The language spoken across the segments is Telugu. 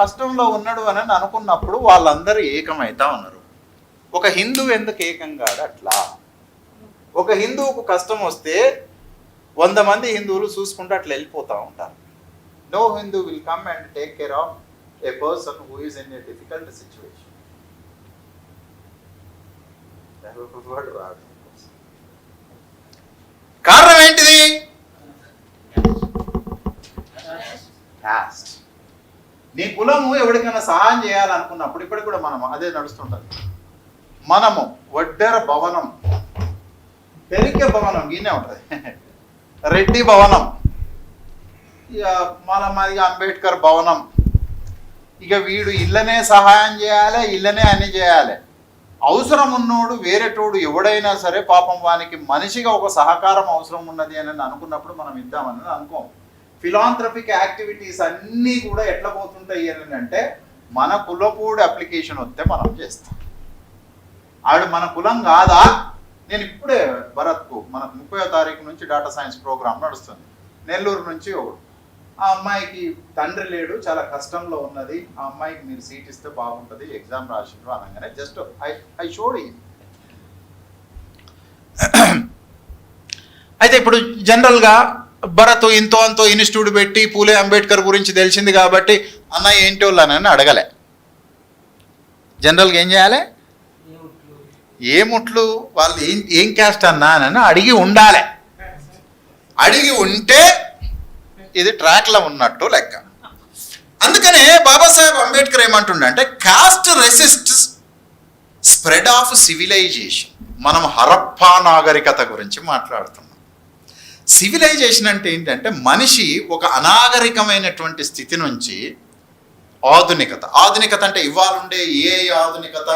కష్టంలో ఉన్నాడు అని అనుకున్నప్పుడు వాళ్ళందరూ ఏకమవుతా ఉన్నారు. ఒక హిందువు ఎందుకు ఏకం కాదు అట్లా? ఒక హిందువుకు కష్టం వస్తే వంద మంది హిందువులు చూసుకుంటూ అట్లా వెళ్ళిపోతూ ఉంటారు. No Hindu will come and take care of a person who is in a difficult situation రాదు కారణం ఏంటిది? Past. నీ కులము ఎవరికైనా సహాయం చేయాలనుకున్నప్పుడు ఇప్పటికి కూడా మనం అదే నడుస్తుంటుంది. మనము వడ్డెర భవనం పెరిగే భవనం ఈయనే ఉంటుంది. రెడ్డి భవనం. ఇక మన మాదిగా అంబేద్కర్ భవనం. ఇక వీడు ఇళ్ళనే సహాయం చేయాలి ఇళ్ళనే అన్ని చేయాలి. అవసరం ఉన్నోడు వేరేటోడు ఎవడైనా సరే పాపం వానికి మనిషిగా ఒక సహకారం అవసరం ఉన్నది అని అనుకున్నప్పుడు మనం ఇద్దామని అనుకోం. ఫిలాంథ్రఫిక్ యాక్టివిటీస్ అన్నీ కూడా ఎట్లా పోతుంటాయి అని అంటే మన కులపూడి అప్లికేషన్ వస్తే మనం చేస్తాం. ఆవిడ మన కులం కాదా? నేను ఇప్పుడే భరత్కు మనకు ముప్పై తారీఖు నుంచి డాటా సైన్స్ ప్రోగ్రామ్ నడుస్తుంది. నెల్లూరు నుంచి ఒకడు. ఆ అమ్మాయికి తండ్రి లేడు చాలా కష్టంలో ఉన్నది. ఆ అమ్మాయికి మీరు సీట్ ఇస్తే బాగుంటుంది ఎగ్జామ్ రాసిండ్రు అనగానే జస్ట్ ఐ ఐ షోడ్ అయితే ఇప్పుడు జనరల్గా భరత్ ఇంతో అంతో ఇన్స్టిట్యూట్ పెట్టి పూలే అంబేద్కర్ గురించి తెలిసింది కాబట్టి అన్న ఏంటి వాళ్ళని అడగలే. జనరల్గా ఏం చేయాలి? ఏముట్లు వాళ్ళు ఏం ఏం క్యాస్ట్ అన్నా? అని అడిగి ఉండాలి. అడిగి ఉంటే ఇది ట్రాక్లో ఉన్నట్టు లెక్క. అందుకనే Babasaheb Ambedkar ఏమంటుండంటే caste resist spread of civilization. మనం హరప్పా నాగరికత గురించి మాట్లాడుతున్నాం. సివిలైజేషన్ అంటే ఏంటంటే మనిషి ఒక అనాగరికమైనటువంటి స్థితి నుంచి ఆధునికత. ఆధునికత అంటే ఇవాళ ఉండే ఏ ఆధునికత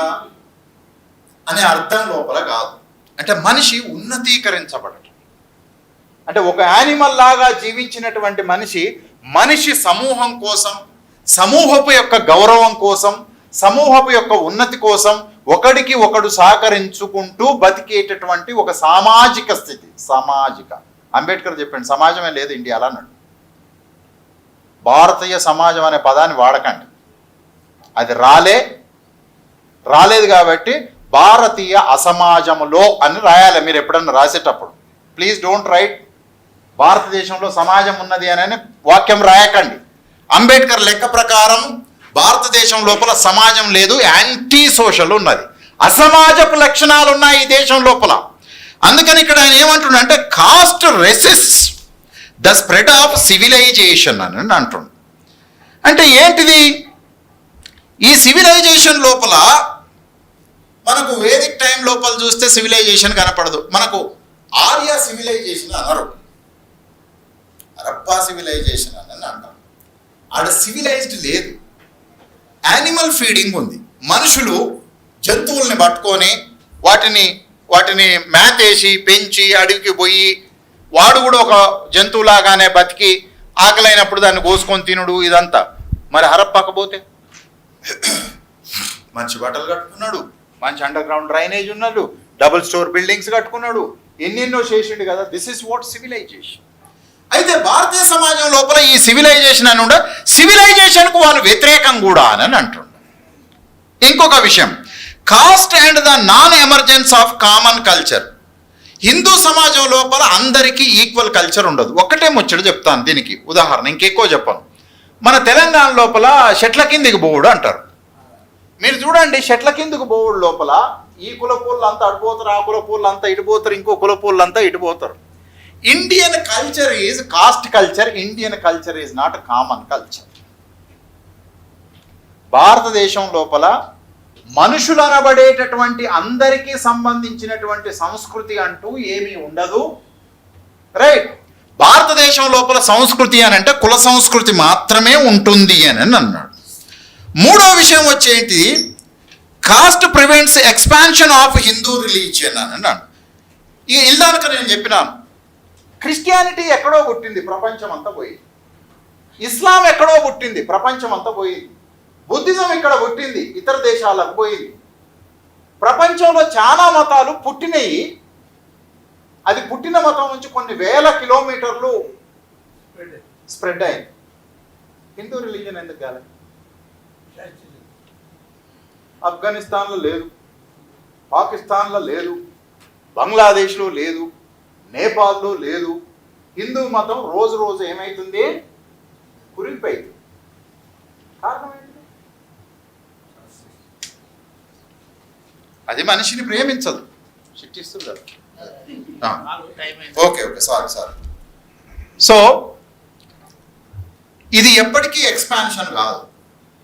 అనే అర్థం లోపల కాదు. అంటే మనిషి ఉన్నతీకరించబడటం. అంటే ఒక యానిమల్ లాగా జీవించినటువంటి మనిషి మనిషి సమూహం కోసం సమూహపు యొక్క గౌరవం కోసం సమూహపు యొక్క ఉన్నతి కోసం ఒకడికి ఒకడు సహకరించుకుంటూ బతికేటటువంటి ఒక సామాజిక స్థితి సామాజిక. అంబేద్కర్ చెప్పాడు సమాజమే లేదు ఇండియాలో అన్నాడు. భారతీయ సమాజం అనే పదాన్ని వాడకండి. అది రాలే రాలేదు కాబట్టి భారతీయ అసమాజములో అని రాయాలి. మీరు ఎప్పుడన్నా రాసేటప్పుడు. ప్లీజ్ డోంట్ రైట్ భారతదేశంలో సమాజం ఉన్నది అని వాక్యం రాయకండి. అంబేద్కర్ లెక్క ప్రకారం భారతదేశం లోపల సమాజం లేదు యాంటీ సోషల్ ఉన్నది. అసమాజపు లక్షణాలు ఉన్నాయి ఈ దేశం లోపల. అందుకని ఇక్కడ ఆయన ఏమంటుండంటే caste resist the spread of civilization అని అంటుండు. అంటే ఏంటిది? ఈ సివిలైజేషన్ లోపల మనకు వేదిక్ టైం లోపల చూస్తే సివిలైజేషన్ కనపడదు. మనకు ఆర్య సివిలైజేషన్ అనరు. హరప్పా సివిలైజేషన్ అని అంటాం ఆడ సివిలైజ్డ్ లేదు. యానిమల్ ఫీడింగ్ ఉంది. మనుషులు జంతువుల్ని పట్టుకొని వాటిని వాటిని మేతేసి పెంచి అడవికి పోయి వాడు కూడా ఒక జంతువులాగానే బతికి ఆకలైనప్పుడు దాన్ని కోసుకొని తినుడు ఇదంతా. మరి హరప్పకపోతే మంచి బట్టలు కట్టుకున్నాడు. మంచి అండర్ గ్రౌండ్ డ్రైనేజ్ ఉన్నాడు డబుల్ స్టోర్ బిల్డింగ్స్ కట్టుకున్నాడు. ఎన్నెన్నో చేసిండు కదా. దిస్ ఇస్ వాట్ సివిలైజేషన్ అయితే భారతీయ సమాజం లోపల ఈ సివిలైజేషన్ అని ఉండ సివిలైజేషన్కు వాళ్ళు వ్యతిరేకం కూడా అని అంటుండ. ఇంకొక విషయం. Caste and the non emergence of common culture. Hindu సమాజం లోపల అందరికీ ఈక్వల్ కల్చర్ ఉండదు. ఒక్కటే ముచ్చట చెప్తాను దీనికి. ఉదాహరణ ఇంకెక్కువ చెప్పను. మన తెలంగాణ లోపల షెట్ల కిందికి పోవుడు అంటారు. మీరు చూడండి షట్ల కిందికి పోవుడు లోపల ఈ కుల పూలు అంతా అడిపోతారు ఆ కుల అంతా ఇటుపోతారు ఇంకో కుల అంతా ఇటుపోతారు Indian culture is caste culture Indian culture is not common culture భారతదేశం లోపల మనుషులు అనబడేటటువంటి అందరికీ సంబంధించినటువంటి సంస్కృతి అంటూ ఏమీ ఉండదు. రైట్ భారతదేశం లోపల సంస్కృతి అని అంటే కుల సంస్కృతి మాత్రమే ఉంటుంది అని అన్నాడు. మూడో విషయం వచ్చేంటి? Caste prevents expansion of Hindu religion అని అన్నాడు. ఇక ఇల్దానక నేను చెప్పినాను క్రిస్టియానిటీ ఎక్కడో పుట్టింది ప్రపంచం అంతా పోయింది. ఇస్లాం ఎక్కడో పుట్టింది ప్రపంచం అంతా పోయింది. బుద్ధిజం ఇక్కడ పుట్టింది ఇతర దేశాలకు పోయింది. ప్రపంచంలో చాలా మతాలు పుట్టినవి అది పుట్టిన మతం నుంచి కొన్ని వేల కిలోమీటర్లు స్ప్రెడ్ అయింది. హిందూ రిలీజన్ ఎందుకు కాలేదు ఆఫ్ఘనిస్తాన్లో లేదు పాకిస్తాన్లో లేదు బంగ్లాదేశ్లో లేదు నేపాల్లో లేదు. హిందూ మతం రోజు రోజు ఏమవుతుంది కురిగిపోయింది కారణం ఏంటి అది మనిషిని ప్రేమించదు. చిట్టిస్తుంది కదా ఆ. Okay okay sorry sorry. So ఇది ఎప్పటికీ ఎక్స్పాన్షన్ కాదు.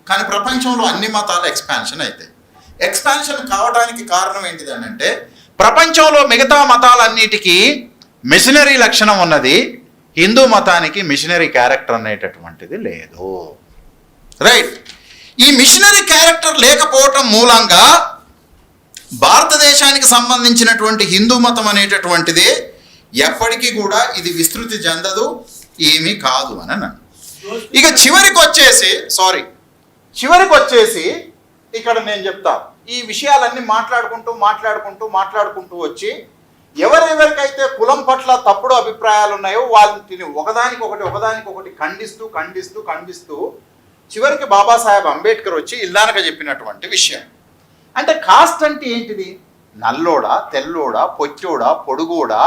కానీ ప్రపంచంలో అన్ని మతాలు ఎక్స్పాన్షన్ అవుతాయి ఎక్స్పాన్షన్ కావడానికి కారణం ఏంటిది అని అంటే ప్రపంచంలో మిగతా మతాలన్నిటికీ మిషనరీ లక్షణం ఉన్నది హిందూ మతానికి మిషనరీ క్యారెక్టర్ అనేటటువంటిది లేదు. రైట్ ఈ మిషనరీ క్యారెక్టర్ లేకపోవటం మూలంగా భారతదేశానికి సంబంధించినటువంటి హిందూ మతం అనేటటువంటిది ఎప్పటికీ కూడా ఇది విస్తృతి చెందదు ఏమీ కాదు అని అన్నాను ఇక చివరికి వచ్చేసి సారీ చివరికి వచ్చేసి ఇక్కడ నేను చెప్తా. ఈ విషయాలన్నీ మాట్లాడుకుంటూ మాట్లాడుకుంటూ మాట్లాడుకుంటూ వచ్చి ఎవరెవరికైతే కులం పట్ల తప్పుడు అభిప్రాయాలు ఉన్నాయో వాటిని ఒకదానికొకటి ఒకదానికొకటి ఒకదానికి ఒకటి ఖండిస్తూ ఖండిస్తూ ఖండిస్తూ చివరికి బాబాసాహెబ్ అంబేద్కర్ వచ్చి ఇల్లానక చెప్పినటువంటి విషయం. అంటే కాస్ట్ అంటే ఏంటిది? నల్లోడా తెల్లోడా పొచ్చోడా పొడుగోడా?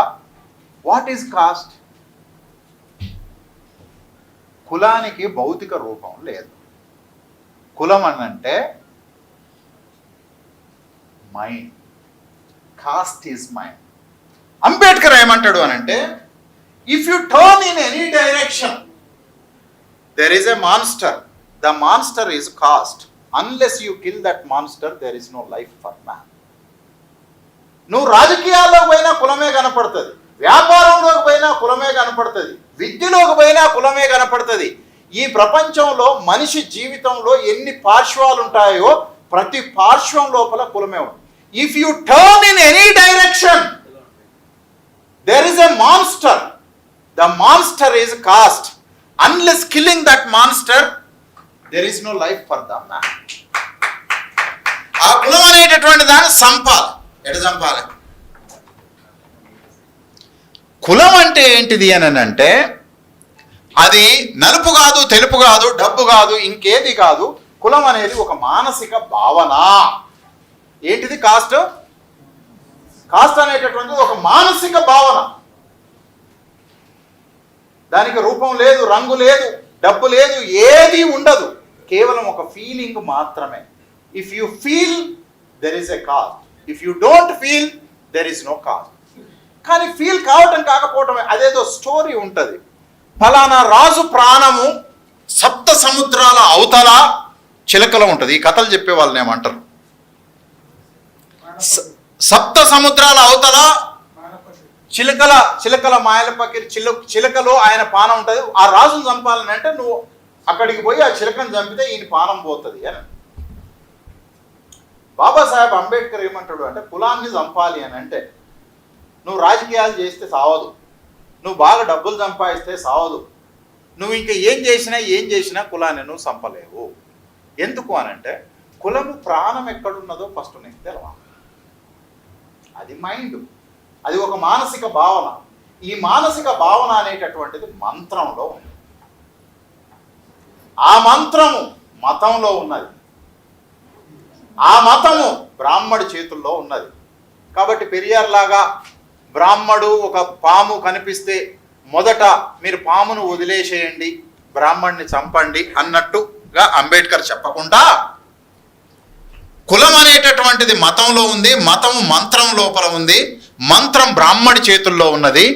వాట్ ఈజ్ కాస్ట్ కులానికి భౌతిక రూపం లేదు. కులం అనంటే mind. Caste is mind. Ambedkar ఏమంటాడు అని అంటే if you turn in any direction there is a monster the monster is caste unless you kill that monster there is no life for man నువ్వు రాజకీయాల్లోకి పోయినా కులమే కనపడుతుంది. వ్యాపారంలోకి పోయినా కులమే కనపడుతుంది. విద్యలోకి పోయినా కులమే కనపడుతుంది. ఈ ప్రపంచంలో మనిషి జీవితంలో ఎన్ని పార్శ్వాలు ఉంటాయో ప్రతి పార్శ్వం లోపల కులమే ఉంటుంది. If you turn in any direction there is a monster the monster is caste unless killing that monster there is no life for the man ఆ కులం అనేటటువంటి దాన్ని సంపాలి ఎట చంపాలి కులం అంటే ఏంటిది అని అంటే అది నలుపు కాదు తెలుపు కాదు డబ్బు కాదు ఇంకేది కాదు. కులం అనేది ఒక మానసిక భావన. ఏంటిది కాస్ట్? కాస్ట్ అనేటటువంటిది ఒక మానసిక భావన. దానికి రూపం లేదు రంగు లేదు డబ్బు లేదు ఏది ఉండదు. కేవలం ఒక ఫీలింగ్ మాత్రమే. If you feel there is a caste if you don't feel there is no caste కానీ ఫీల్ కావటం కాకపోవటమే అదేదో స్టోరీ ఉంటుంది. ఫలానా రాజు ప్రాణము సప్త సముద్రాల అవతల చిలకలో ఉంటుంది. ఈ కథలు చెప్పే వాళ్ళని ఏమంటారు? సప్త సముద్రాల అవతల చిలకల చిలకల మాయల పక్కన చిల చిలకలో ఆయన పానం ఉంటుంది. ఆ రాజును చంపాలని అంటే నువ్వు అక్కడికి పోయి ఆ చిలకను చంపితే ఈయన పానం పోతుంది అని. బాబాసాహెబ్ అంబేద్కర్ ఏమంటాడు అంటే కులాన్ని చంపాలి అని అంటే నువ్వు రాజకీయాలు చేస్తే సావదు. నువ్వు బాగా డబ్బులు సంపాదిస్తే సావదు. నువ్వు ఇంకా ఏం చేసినా ఏం చేసినా కులాన్ని నువ్వు చంపలేవు. ఎందుకు అనంటే కులము ప్రాణం ఎక్కడున్నదో ఫస్ట్ నీకు తెలవాలి. అది మైండ్. అది ఒక మానసిక భావన. ఈ మానసిక భావన అనేటటువంటిది మంత్రంలో ఉంది. ఆ మంత్రము మతంలో ఉన్నది. ఆ మతము బ్రాహ్మడి చేతుల్లో ఉన్నది. కాబట్టి పెరియార్ లాగా బ్రాహ్మడు ఒక పాము కనిపిస్తే మొదట మీరు పామును వదిలేసేయండి బ్రాహ్మణ్ణి చంపండి అన్నట్టుగా అంబేద్కర్ చెప్పకుండా కులం అనేటటువంటిది మతంలో ఉంది మతము మంత్రం లోపల ఉంది మంత్రం బ్రాహ్మడి చేతుల్లో ఉన్నది.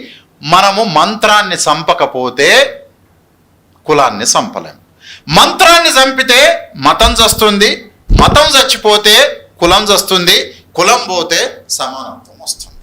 మనము మంత్రాన్ని చంపకపోతే కులాన్ని చంపలేము మంత్రాన్ని చంపితే మతం చస్తుంది మతం చచ్చిపోతే కులం చస్తుంది కులం పోతే సమానత్వం వస్తుంది.